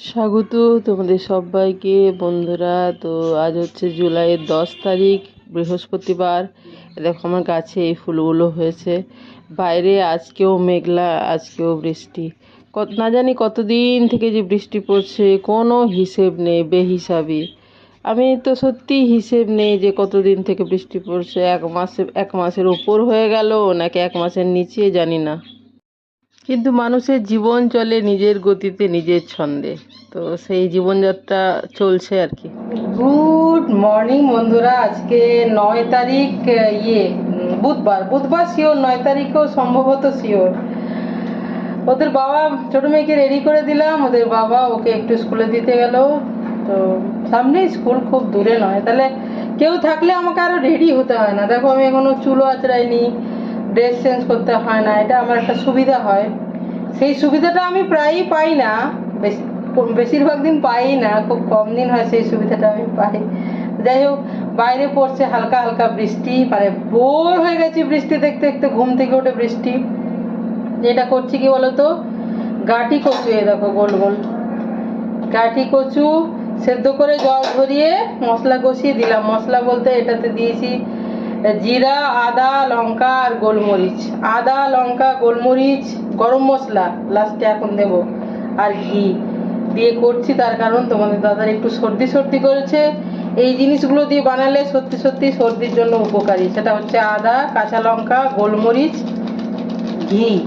স্বাগত তোমাদের সবাইকে, বন্ধুরা। তো আজ হচ্ছে জুলাইয়ের দশ তারিখ, বৃহস্পতিবার। দেখো আমার গাছে এই ফুলগুলো হয়েছে। বাইরে আজকেও মেঘলা, আজকেও বৃষ্টি। কত না জানি কতদিন থেকে যে বৃষ্টি পড়ছে, কোনো হিসেব নেই, বেহিসাবি। আমি তো সত্যি হিসেব নেই যে কতদিন থেকে বৃষ্টি পড়ছে। এক মাসে এক মাসের ওপর হয়ে গেল, নাকি এক মাসের নিচে জানি না। কিন্তু মানুষের জীবন চলে নিজের গতিতে নিজের ছন্দে। তো সেই জীবনযাত্রা চলছে আর কি। গুড মর্নিং বন্ধুরা, আজকে নয় তারিখ ইয়ে বুধবার। বুধবার শিওর নয় তারিখও সম্ভবত শিওর ওদের বাবা ছোট মেয়েকে রেডি করে দিলাম। ওদের বাবা ওকে একটু স্কুলে দিতে গেল। তো সামনেই স্কুল খুব দূরে নয়। তাহলে কেউ থাকলে আমাকে আরও রেডি হতে হয় না। দেখো আমি এখনও চুলো আঁচড়াইনি। ড্রেস চেঞ্জ করতে হয় না, এটা আমার একটা সুবিধা হয়। সেই সুবিধাটা আমি প্রায়ই পাই না, বেশ- বেশিরভাগ দিন পাই না, খুব কম দিন হয় সেই সুবিধাটা আমি পাই। যাই হোক, বাইরে পড়ছে হালকা হালকা বৃষ্টি মানে বোর হয়ে গেছি বৃষ্টি দেখতে দেখতে, ঘুম থেকে ওঠে বৃষ্টি। যেটা করছি কি বলতো? গাটি কচু এ দেখো, গোল গোল। গাটি কচু সেদ্ধ করে জল ধরিয়ে মশলা কষিয়ে দিলাম। মশলা বলতে এটাতে দিয়েছি জিরা, আদা, লঙ্কা আর গোলমরিচ। আদা, লঙ্কা, গোলমরিচ, গরম মশলা লাস্টে এখন দেব। আর ঘি দিয়ে করছি, তার কারণ তোমাদের দাদার একটু সর্দি সর্দি করেছে। এই জিনিসগুলো দিয়ে বানালে সত্যি সত্যি সর্দির জন্য উপকারী। সেটা হচ্ছে আদা, কাঁচা লঙ্কা, গোলমরিচ, ঘি।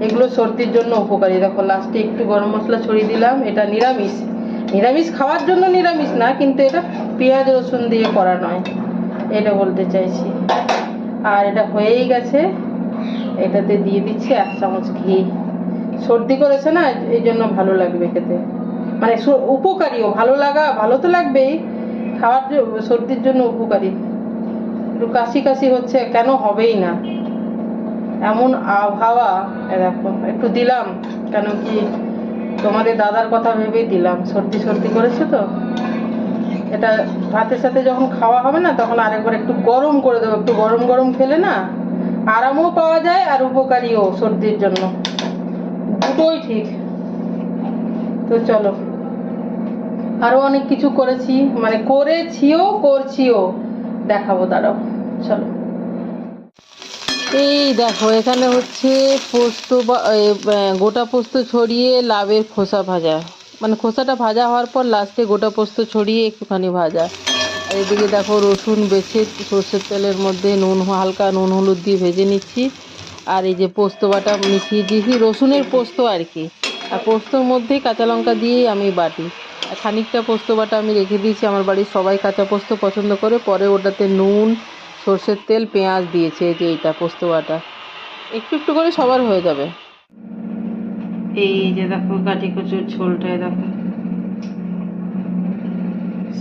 এগুলো সর্দির জন্য উপকারী। দেখো লাস্টে একটু গরম মশলা ছড়িয়ে দিলাম। এটা নিরামিষ। নিরামিষ খাওয়ার জন্য নিরামিষ না, কিন্তু এটা পেঁয়াজ, রসুন দিয়ে করা নয়। এটা বলতে চাইছি। আর এটা হয়েই গেছে। এটাতে দিয়ে দিচ্ছি এক চামচ ঘি। সর্দি করেছে না, এই জন্য ভালো লাগবে খেতে। মানে উপকারীও। ভালো লাগা, ভালো তো লাগবেই। খাওয়ার সর্দির জন্য উপকারী। একটু কাশি কাশি হচ্ছে, কেন হবেই না। এমন আবহাওয়া, এ দেখো, একটু দিলাম। কেন কি তোমাদের দাদার কথা ভেবেই দিলাম। সর্দি সর্দি করেছে তো। এটা ভাতের সাথে যখন খাওয়া হবে না, তখন আরেকবার একটু গরম করে দেবো। একটু গরম গরম খেলে না আরামও পাওয়া যায় আর উপকারীও সর্দির জন্য। দুটোই ঠিক। তো চলো। আরও অনেক কিছু করেছি মানে করেছিও, করছিও। দেখাবো দাঁড়াও। চলো। এই দেখো, এখানে হচ্ছে পোস্ত বা গোটা পোস্ত ছড়িয়ে লাভের খোসা ভাজা। মানে খোসাটা ভাজা হওয়ার পর লাস্টে গোটা পোস্ত ছড়িয়ে একটুখানি ভাজা। আর এদিকে দেখো রসুন বেছে সর্ষের তেলের মধ্যে নুন, হালকা নুন, হলুদ দিয়ে ভেজে নিচ্ছি। আর এই যে পোস্ত বাটা মিশিয়ে দিয়েছি, রসুনের পোস্ত আর কি। আর পোস্তর মধ্যেই কাঁচা লঙ্কা দিয়েই আমি বাটি। আর খানিকটা পোস্ত বাটা আমি রেখে দিয়েছি, আমার বাড়ির সবাই কাঁচা পোস্ত পছন্দ করে। পরে ওটাতে নুন, সর্ষের তেল, পেঁয়াজ দিয়েছে যে এইটা পোস্ত বাটা। একটু একটু করে সবার হয়ে যাবে। এই যে দেখো, গাটি কচুর ঝোলটায় দেখো।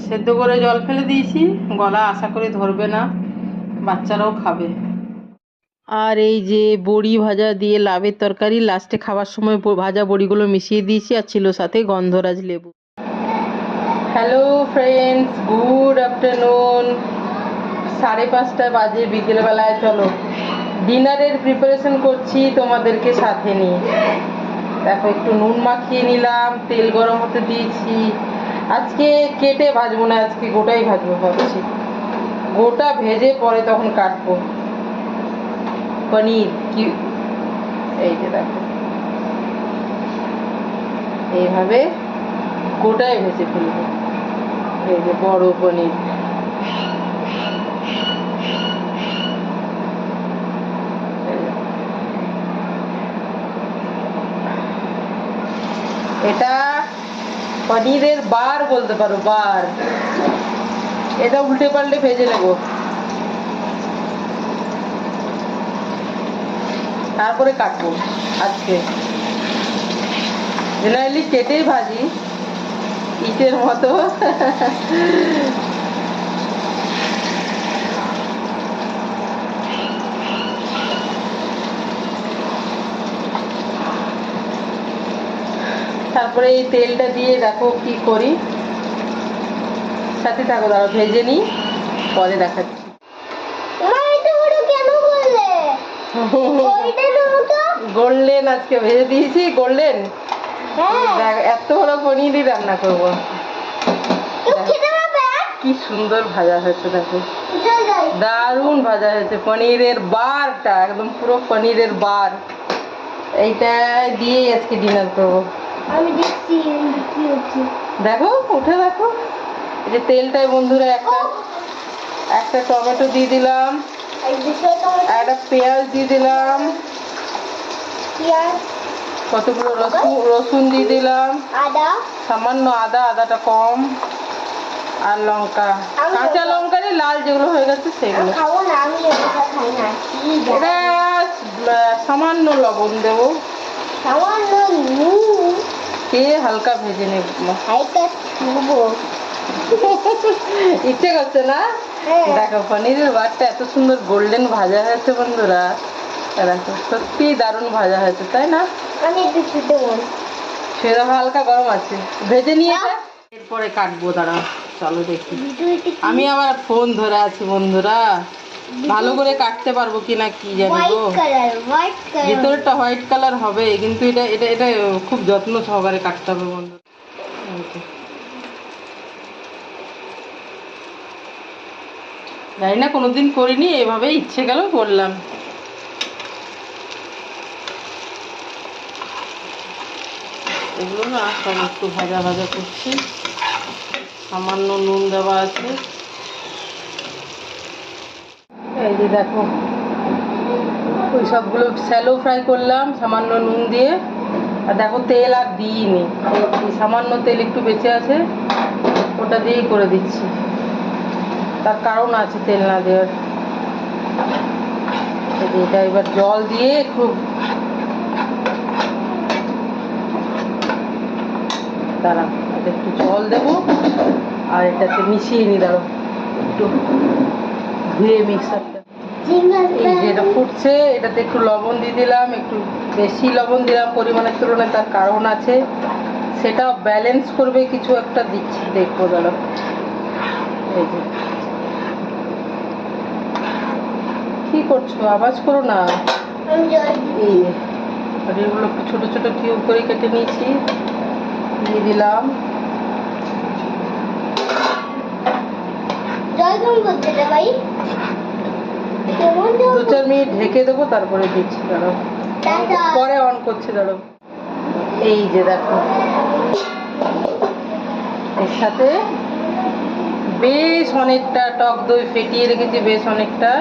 সেদ্ধ করে জল ফেলে দিয়েছি, গলা আশা করি ধরবে না, বাচ্চারাও খাবে। আর এই যে বড়ি ভাজা দিয়ে লাভের তরকারি, লাস্টে খাওয়ার সময় ভাজা বড়িগুলো মিশিয়ে দিয়েছি আর ছিল সাথে গন্ধরাজ লেবু। Hello friends, good afternoon. সাড়ে পাঁচটা বাজে বিকেলবেলায়, চলো। ডিনারের প্রিপারেশন করছি তোমাদেরকে সাথে নিয়ে। দেখো, একটু নুন মাখিয়ে নিলাম, তেল গরম হতে দিয়েছি। আজকে কেটে ভাজবো না, আজকে গোটাই ভাজবো ভাবছি। গোটা ভেজে পরে তখন কাটবো। পনির, কি? এই যে দেখো। এইভাবে গোটাই ভেজে ফেলব। এই যে বড় পনির। এটা পনিরের বার বলতে পারো, বার। এটা উল্টে পাল্টে ভেজে নেব। তারপরে কাটবো আজকে। জেনারেলি কেটেই ভাজি, ইটের মতো। তারপরে এই তেলটা দিয়ে দেখো কি করি। সাথে থাকো দাঁড়াও ভেজে নিই পরে দেখাচ্ছি। গোল্ডেন আজকে ভেজে দিয়েছি গোল্ডেন হ্যাঁ। এত বড় পনিরই রান্না করব। কি সুন্দর ভাজা হয়েছে দেখো। দারুণ ভাজা হয়েছে পনিরের বারটা একদম পুরো পনিরের বার। এইটা দিয়েই আজকে ডিনার করব। আমি দেখছি কি হচ্ছে। দেখো উঠে দেখো। এই যে তেলটায় বন্ধুরা একটা। একটা টমেটো দিয়ে দিলাম। একটা পেঁয়াজ দিয়ে দিলাম। কতগুলো রসুন রসুন দিয়ে দিলাম। আদা। সামান্য আদা আদাটা কম। আর লঙ্কা। কাঁচা লঙ্কা- লাল যেগুলো হয়ে গেছে সেগুলো। এটা সামান্য লবণ দেবো। সামান্য কে হালকা ভেজে নেব? ছুবো ইচ্ছে করছে না? হ্যাঁ। দেখো পনিরের বারটা এত সুন্দর গোল্ডেন ভাজা হয়েছে বন্ধুরা। দেখো সত্যি দারুণ ভাজা হয়েছে তাই না? আমি একটু ছুটে সেটা হালকা গরম আছে। ভেজে নিয়েছে এরপরে কাটবো দাঁড়া চলো দেখি। আমি আবার ফোন ধরে আছি বন্ধুরা। ভালো করে কাটতে পারব কিনা কি জানি গো। ভিতরটা হোয়াইট কালার হবে কিন্তু এটা এটা এটা খুব যত্ন সহকারে কাটতে হবে যে। জানি না কোনোদিন করিনি এভাবে ইচ্ছে গেল করলাম। এগুলো না সব একটু ভাজা ভাজা করছি। সামান্য নুন দেওয়া আছে। এই যে দেখো, ওই সবগুলো স্যালো ফ্রাই করলাম, সামান্য নুন দিয়ে। আর দেখো, তেল আর দিইনি। সামান্য তেল একটু বেঁচে আছে, ওটা দিয়েই করে দিচ্ছি। তার কারণ আছে তেল না দেওয়ার। এটা এবার জল দিয়ে খুব দাঁড়া একটু জল দেবো, আর এটাতে মিশিয়ে নি দাঁড়ো একটু ধুয়ে মিক্সারটা এই যে এটা ফুটছে, এটাতে একটু লবণ দিয়ে দিলাম, একটু বেশি লবণ দিলাম, পরিমাণের তুলনায় তার কারণ আছে। সেটা ব্যালেন্স করবে কিছু একটা দিচ্ছি, দেখব দাঁড়া এই কি করছ? আওয়াজ করো না। এই এগুলো ছোটো ছোটো কিউব করে কেটে নিয়েছি। দিয়ে দিলাম জল কেমন করতে রে ভাই কেমন জল দু চার মিনিট ঢেকে দেবো তারপরে দিচ্ছি দাঁড়াও। পরে অন করছি দাঁড়াও। এই যে দেখো। এর সাথে বেশ অনেকটা টক দই ফেটিয়ে রেখেছি বেশ অনেকটা।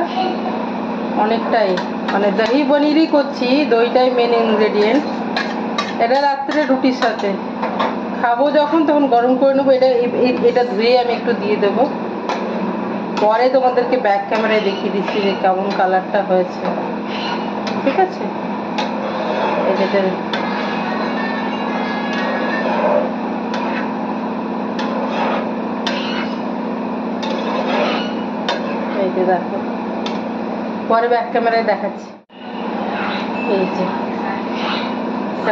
অনেকটাই। মানে দহি পনিরই করছি দইটাই মেন ইনগ্রেডিয়েন্ট এটা রাত্রে রুটির সাথে। খাব যখন তখন গরম করে নেব এটা এটা ধুয়ে আমি একটু দিয়ে দেবো। পরে তোমাদেরকে ব্যাক ক্যামেরায় দেখিয়ে দিচ্ছি যে কেমন কালারটা হয়েছে। ঠিক আছে? যেটা এই যে দেখো। পরে ব্যাক ক্যামেরায় দেখাচ্ছি। এই যে।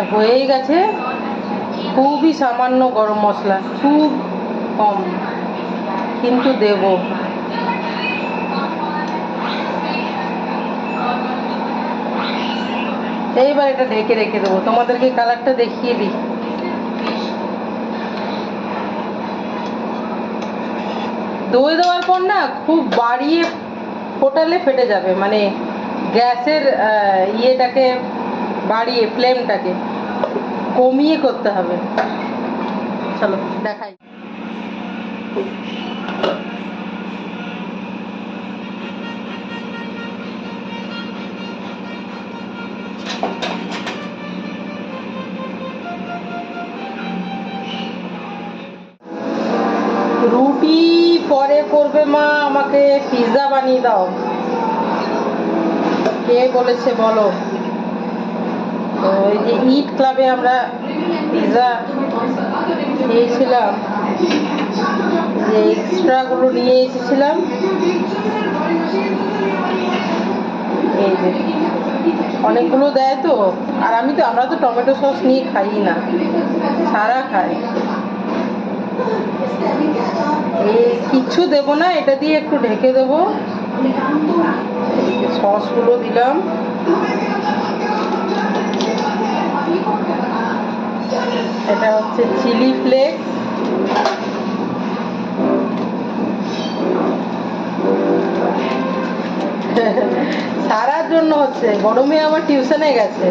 হয়েই গেছে। খুবই সামান্য গরম মশলা, খুব কম। কিন্তু দেবো। এইবার এটা ঢেকে রেখে দেবো। তোমাদেরকে কালারটা দেখিয়ে দিই। দই দেওয়ার পর না খুব বাড়িয়ে ফোটালে ফেটে যাবে। মানে গ্যাসের ইয়েটাকে বাড়িয়ে, ফ্লেমটাকে কমিয়ে করতে হবে। চলো, দেখাই। রুটি পরে করবে মা, আমাকে পিৎজা বানিয়ে দাও। কে বলেছে বলো? তো এই যে ইট ক্লাবে আমরা পিৎজা খেয়েছিলাম। যে এক্সট্রাগুলো নিয়ে এসেছিলাম। এই যে অনেকগুলো দেয় তো। আর আমি তো, আমরা তো টমেটো সস নিয়ে খাই না। সারা খাই। কিচ্ছু দেবো না, এটা দিয়ে একটু ঢেকে দেবো। সসগুলো দিলাম। এটা হচ্ছে চিলি ফ্লেক্স। সারার জন্য হচ্ছে, গরমে আমার টিউশনে গেছে।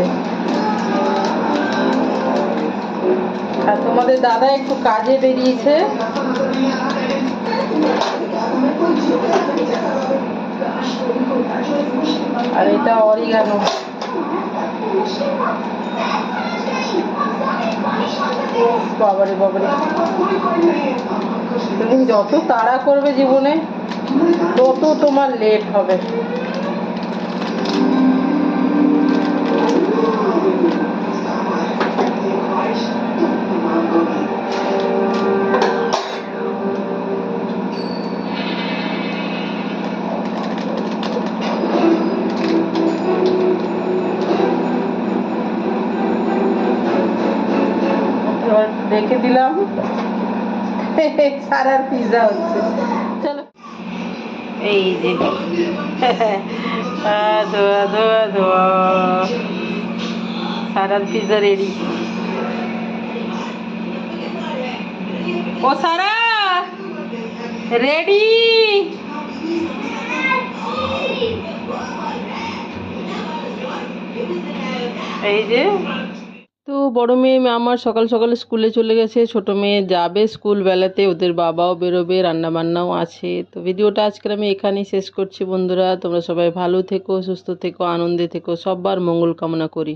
আর তোমাদের দাদা একটু কাজে বেরিয়েছে। আর এটা অরিগানো। বাবারে বাবারে। তুমি যত তাড়া করবে জীবনে, তত তোমার লেট হবে। এবার রেখে দিলাম। সারার পিজা হচ্ছে। চলো। এই যে। ধোয়া ধোয়া ধোয়া। সারার পিজা রেডি ও, সারা! রেডি এই যে। বড় মেয়ে আমার সকাল সকাল স্কুলে চলে গেছে। ছোট মেয়ে যাবে স্কুল বেলাতে, ওদের বাবাও বেরোবে রান্না বান্নাও আছে। তো ভিডিওটা আজকের আমি এখানেই শেষ করছি বন্ধুরা। তোমরা সবাই ভালো থেকো, সুস্থ থেকো, আনন্দে থেকো। সববার মঙ্গল কামনা করি।